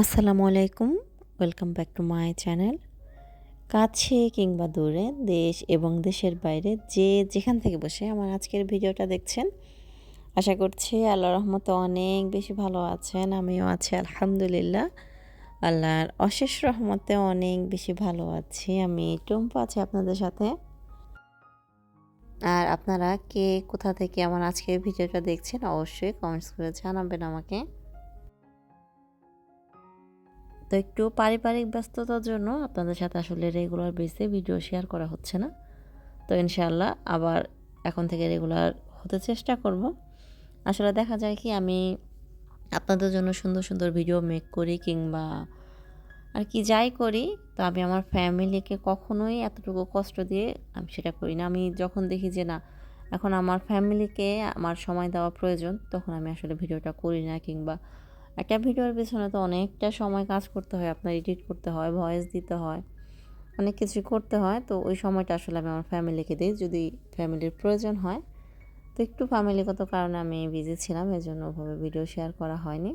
আসসালামু আলাইকুম, welcome back to my channel. কাছে কিংবা দূরে, দেশ এবং দেশের বাইরে যে যেখান থেকে বসে আমার আজকের ভিডিওটা দেখছেন, আশা করছি আল্লাহ রহমতে অনেক বেশি ভালো আছেন, আমিও আছি আলহামদুলিল্লাহ। আল্লাহর অশেষ রহমতে অনেক বেশি ভালো আছি, আমি টুম্পু আছি আপনাদের সাথে। আর আপনারা কে কোথা থেকে আমার আজকের ভিডিওটা দেখছেন, অবশ্যই কমেন্টস করে জানাবেন আমাকে। তো একটু পারিবারিক ব্যস্ততার জন্য আপনাদের সাথে আসলে রেগুলার বেসে ভিডিও শেয়ার করা হচ্ছে না। তো ইনশাআল্লাহ আবার এখন থেকে রেগুলার হতে চেষ্টা করব। আসলে দেখা যায় কি, আমি আপনাদের জন্য সুন্দর সুন্দর ভিডিও মেক করি কিংবা আর কি যাই করি, তো আমি আমার ফ্যামিলিকে কখনোই এতটুকু কষ্ট দিয়ে আমি সেটা করি না। আমি যখন দেখি যে না, এখন আমার ফ্যামিলিকে আমার সময় দেওয়া প্রয়োজন, তখন আমি আসলে ভিডিওটা করি না কিংবা একটা ভিডিওর পেছনে তো অনেকটা সময় কাজ করতে হয়, আপনার এডিট করতে হয় ভয়েস দিতে হয়, অনেক কিছু করতে হয়। তো ওই সময়টা আসলে আমি আমার ফ্যামিলিকে দিই, যদি ফ্যামিলির প্রয়োজন হয়। তো একটু ফ্যামিলিগত কারণে আমি বিজি ছিলাম এই জন্য ওভাবে ভিডিও শেয়ার করা হয়নি।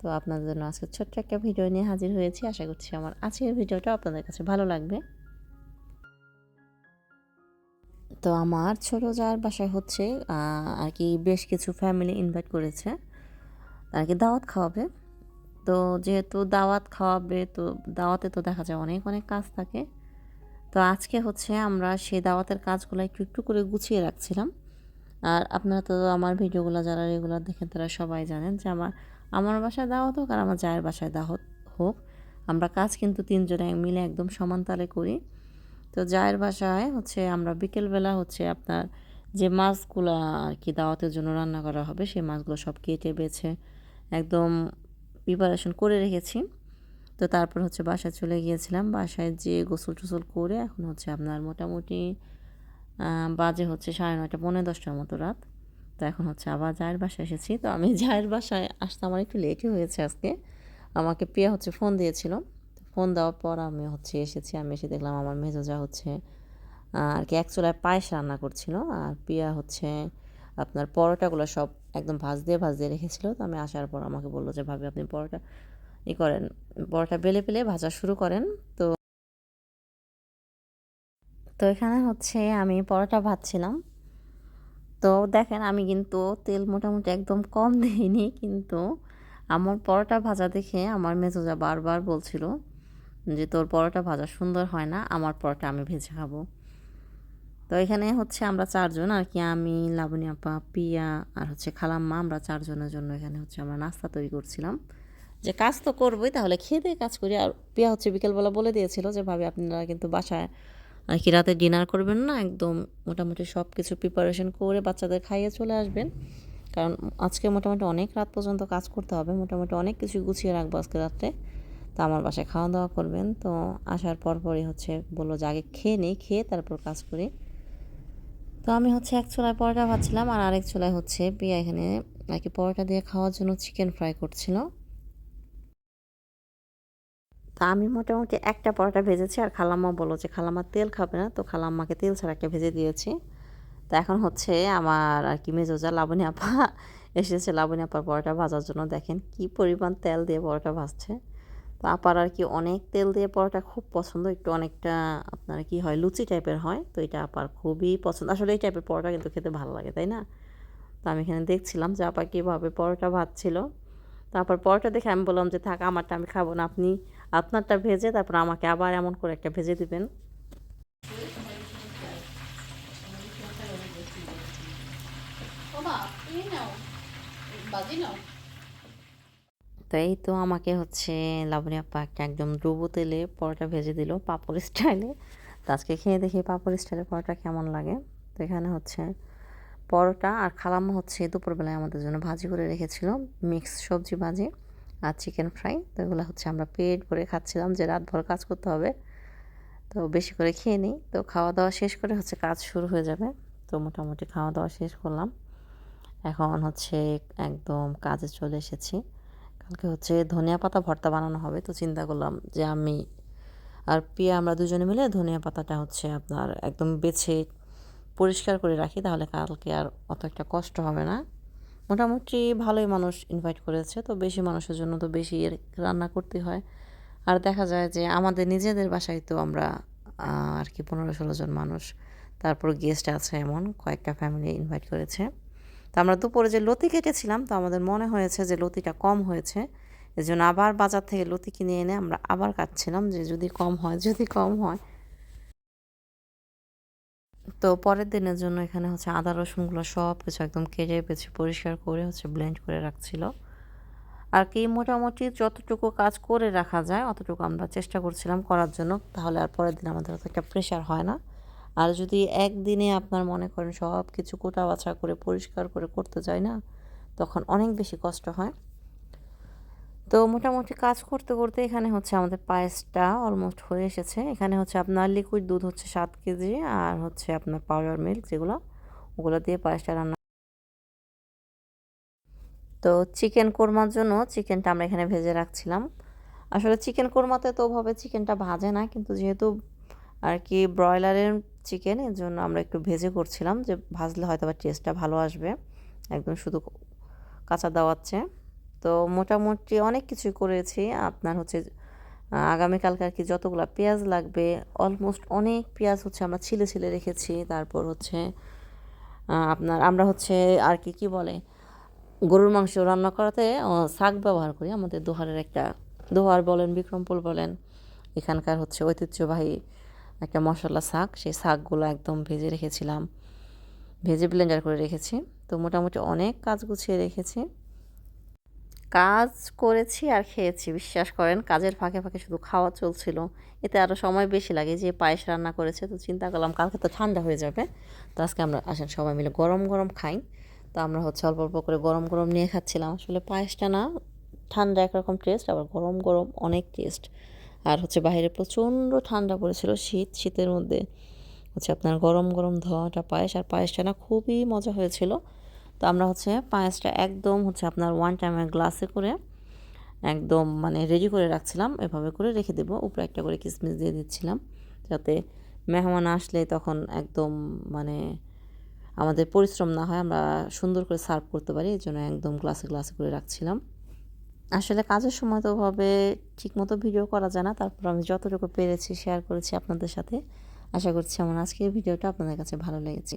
তো আপনাদের জন্য আজকে ছোট্ট একটা ভিডিও নিয়ে হাজির হয়েছি। আশা করছি আমার আজকের ভিডিওটা আপনাদের কাছে ভালো লাগবে। তো আমার ছোটো যার বাসায় হচ্ছে আর কি বেশ কিছু ফ্যামিলি ইনভাইট করেছে। আর কি দাওয়াত খাওয়াবে? তো যেহেতু দাওয়াত খাওয়াবে, তো দাওয়াতে তো দেখা যায় অনেক অনেক কাজ থাকে। তো আজকে হচ্ছে আমরা সেই দাওয়াতের কাজগুলো একটু একটু করে গুছিয়ে রাখছিলাম। আর আপনারা তো আমার ভিডিওগুলো যারা রেগুলার দেখেন, তারা সবাই জানেন যে আমার আমার বাসায় দাওয়াত হোক আর আমার জায়ের বাসায় দাওয়াত হোক। আমরা কাজ কিন্তু তিনজনে মিলে একদম সমান তালে করি। তো জায়ের বাসায় হচ্ছে আমরা বিকেলবেলা হচ্ছে আপনার যে মাছগুলো আর কি দাওয়াতের জন্য রান্না করা হবে, সেই মাছগুলো সব কেটে বেছে একদম প্রিপারেশন করে রেখেছি। তো তারপর হচ্ছে বাসায় চলে গিয়েছিলাম। বাসায় যে গোসল টোসল করে এখন হচ্ছে আপনার মোটামুটি বাজে হচ্ছে সাড়ে নয়টা পনেরো দশটার মতো রাত। তো এখন হচ্ছে আবার জায়ের বাসায় এসেছি। তো আমি জায়ের বাসায় আসতে আমার একটু লেটই হয়েছে আজকে। আমাকে প্রিয়া হচ্ছে ফোন দিয়েছিল। ফোন দেওয়ার পর আমি হচ্ছে এসেছি। আমি এসে দেখলাম আমার মেজোজা হচ্ছে আর কি এক চুলায় পায়েস রান্না করছিল। আর প্রিয়া হচ্ছে আপনার পরোটাগুলো সব একদম ভাজ দিয়ে ভাজ দিয়ে রেখেছিল। তো আমি আসার পর আমাকে বলল যে, ভাবি, আপনি পরোটা ই করেন, পরোটা বেলে পেলে ভাজা শুরু করেন। তো তো এখানে হচ্ছে আমি পরোটা ভাজছিলাম। তো দেখেন, আমি কিন্তু তেল মোটামুটি একদম কম দিইনি, কিন্তু আমার পরোটা ভাজা দেখে আমার মেজোজা বারবার বলছিল যে, তোর পরোটা ভাজা সুন্দর হয় না, আমার পরোটা আমি ভেজে খাব। তো এখানে হচ্ছে আমরা চারজন, আর কি আমি, লাবণী আপা পিয়া আর হচ্ছে খালাম্মা, আমরা চারজনের জন্য এখানে হচ্ছে আমরা নাস্তা তৈরি করছিলাম। যে কাজ তো করবোই, তাহলে খেয়ে দিয়ে কাজ করি। আর পিয়া হচ্ছে বিকেলবেলা বলে দিয়েছিল যে, ভাবি, আপনারা কিন্তু বাসায় আর কি রাতে ডিনার করবেন না, একদম মোটামুটি সব কিছু প্রিপারেশন করে বাচ্চাদের খাইয়ে চলে আসবেন। কারণ আজকে মোটামুটি অনেক রাত পর্যন্ত কাজ করতে হবে, মোটামুটি অনেক কিছু গুছিয়ে রাখব আজকে রাত্রে। তো আমার বাসায় খাওয়া দাওয়া করবেন। তো আসার পরপরই হচ্ছে বলল যে, আগে খেয়ে নিই, খেয়ে তারপর কাজ করি। তো আমি হচ্ছে এক চুলায় পরোটা ভাজছিলাম আর আরেক চুলায় হচ্ছে পিয়া এখানে আর কি পরোটা দিয়ে খাওয়ার জন্য চিকেন ফ্রাই করছিল। তা আমি মোটামুটি একটা পরোটা ভেজেছি আর খালাম্মা বলো যে, খালাম্মা তেল খাবে না। তো খালাম্মাকে তেল ছাড়া একটা ভেজে দিয়েছি। তা এখন হচ্ছে আমার আর কি মেজোজা লাবণী আপা এসেছে, লাবণী আপার পরোটা ভাজার জন্য। দেখেন কি পরিমাণ তেল দিয়ে পরোটা ভাজছে। তো আপার আর কি অনেক তেল দিয়ে পরোটা খুব পছন্দ। একটু অনেকটা আপনার কি হয়, লুচি টাইপের হয়, তো এটা আপার খুবই পছন্দ। আসলে এই টাইপের পরোটা কিন্তু খেতে ভালো লাগে, তাই না? তো আমি এখানে দেখছিলাম যে আপা কীভাবে পরোটা ভাজছিল। তারপর পরোটা দেখে আমি বললাম যে, থাক, আমারটা আমি খাব না। আপনি আপনারটা ভেজে তারপর আমাকে আবার এমন করে একটা ভেজে দিবেন। বাজি নাও। তো এই তো আমাকে হচ্ছে লাবণী আপা একটা একদম ডুবো তেলে পরোটা ভেজে দিল পাপড় স্টাইলে। তো আজকে খেয়ে দেখি পাপড় স্টাইলে পরোটা কেমন লাগে। তো এখানে হচ্ছে পরোটা আর খালাম্মা হচ্ছে দুপুরবেলায় আমাদের জন্য ভাজি করে রেখেছিল মিক্স সবজি ভাজি আর চিকেন ফ্রাই। তো এগুলো হচ্ছে আমরা পেট ভরে খাচ্ছিলাম যে রাত ভর কাজ করতে হবে। তো বেশি করে খেয়ে নিই। তো খাওয়া দাওয়া শেষ করে হচ্ছে কাজ শুরু হয়ে যাবে। তো মোটামুটি খাওয়া দাওয়া শেষ করলাম। এখন হচ্ছে একদম কাজে চলে এসেছি। কালকে হচ্ছে ধনিয়া পাতা ভর্তা বানানো হবে, তো চিন্তা করলাম যে আমি আর পিয়া আমরা দুজনে মিলে ধনিয়া পাতাটা হচ্ছে আপনার একদম বেছে পরিষ্কার করে রাখি, তাহলে কালকে আর অত একটা কষ্ট হবে না। মোটামুটি ভালোই মানুষ ইনভাইট করেছে, তো বেশি মানুষের জন্য তো বেশি রান্না করতে হয়। আর দেখা যায় যে আমাদের নিজেদের বাসায় তো আমরা আর কি পনেরো ষোলো জন মানুষ, তারপর গেস্ট আছে এমন, কয়েকটা ফ্যামিলি ইনভাইট করেছে। তো আমরা দুপুরে যে লতি কেটেছিলাম তো আমাদের মনে হয়েছে যে লতিটা কম হয়েছে। এই জন্য আবার বাজার থেকে লতি কিনে এনে আমরা আবার কাটছিলাম যে যদি কম হয়, যদি কম হয়। তো পরের দিনের জন্য এখানে হচ্ছে আদা, রসুনগুলো সব কিছু একদম কেটে পেছে পরিষ্কার করে হচ্ছে ব্লেন্ড করে রাখছিল। আর কি মোটামুটি যতটুকু কাজ করে রাখা যায়, অতটুকু আমরা চেষ্টা করছিলাম করার জন্য। তাহলে আর পরের দিন আমাদের অত একটা প্রেশার হয় না। আর যদি একদিনে আপনার মনে করেন সব কিছু কোটা বাছা করে, পরিষ্কার করে করতে যায় না, তখন অনেক বেশি কষ্ট হয়। তো মোটামুটি কাজ করতে করতে এখানে হচ্ছে আমাদের পায়েসটা অলমোস্ট হয়ে এসেছে। এখানে হচ্ছে আপনার লিকুইড দুধ হচ্ছে সাত কেজি আর হচ্ছে আপনার পাউডার মিল্ক যেগুলো, ওগুলো দিয়ে পায়েসটা রান্না তো চিকেন কোরমার জন্য চিকেনটা আমরা এখানে ভেজে রাখছিলাম। আসলে চিকেন কোরমাতে তো ওভাবে চিকেনটা ভাজে না, কিন্তু যেহেতু আর কি ব্রয়লারের চিকেন এর জন্য আমরা একটু ভেজে করছিলাম যে ভাজলে হয়তো বা টেস্টটা ভালো আসবে। একদম শুধু কাঁচা দেওয়াচ্ছে। তো মোটামুটি অনেক কিছুই করেছি। আপনার হচ্ছে আগামীকালকে আর কি যতগুলো পেঁয়াজ লাগবে অলমোস্ট অনেক পেঁয়াজ হচ্ছে আমরা ছিলে ছিলে রেখেছি। তারপর হচ্ছে আপনার আমরা হচ্ছে আর কি কি বলে, গরুর মাংস রান্না করাতে শাক ব্যবহার করি। আমাদের দোহারের একটা দোহার বলেন, বিক্রমপুর বলেন, এখানকার হচ্ছে ঐতিহ্যবাহী একটা মশলা শাক, সেই শাকগুলো একদম ভেজে রেখেছিলাম। ভেজে ব্লেন্ডার করে রেখেছি। তো মোটামুটি অনেক কাজ গুছিয়ে রেখেছি। কাজ করেছি আর খেয়েছি, বিশ্বাস করেন। কাজের ফাঁকে ফাঁকে শুধু খাওয়া চলছিল। এতে আরও সময় বেশি লাগে। যে পায়েস রান্না করেছে, তো চিন্তা করলাম কালকে তো ঠান্ডা হয়ে যাবে। তো আজকে আমরা আসেন সবাই মিলে গরম গরম খাই। তো আমরা হচ্ছে অল্প অল্প করে গরম গরম নিয়ে খাচ্ছিলাম। আসলে পায়েসটা না, ঠান্ডা একরকম টেস্ট আবার গরম গরম অনেক টেস্ট আর হচ্ছে বাইরে প্রচণ্ড ঠান্ডা পড়েছিল শীত, শীতের মধ্যে। হচ্ছে আপনার গরম গরম ধোয়াটা পায়েস, আর পায়েসটা না খুবই মজা হয়েছিল। তো আমরা হচ্ছে পায়েসটা একদম হচ্ছে আপনার ওয়ান টাইমের গ্লাসে করে একদম মানে রেডি করে রাখছিলাম। এভাবে করে রেখে দেবো। উপরে একটা করে কিসমিস দিয়ে দিচ্ছিলাম যাতে মেহমান আসলে তখন একদম মানে আমাদের পরিশ্রম না হয়, আমরা সুন্দর করে সার্ভ করতে পারি। এই জন্য একদম গ্লাসে গ্লাসে করে রাখছিলাম। আসলে কাজের সময় তো ওভাবে ঠিকমতো ভিডিও করা যায় না। তারপর আমি যতটুকু পেরেছি শেয়ার করেছি আপনাদের সাথে। আশা করছি আমার আজকের ভিডিওটা আপনাদের কাছে ভালো লেগেছে।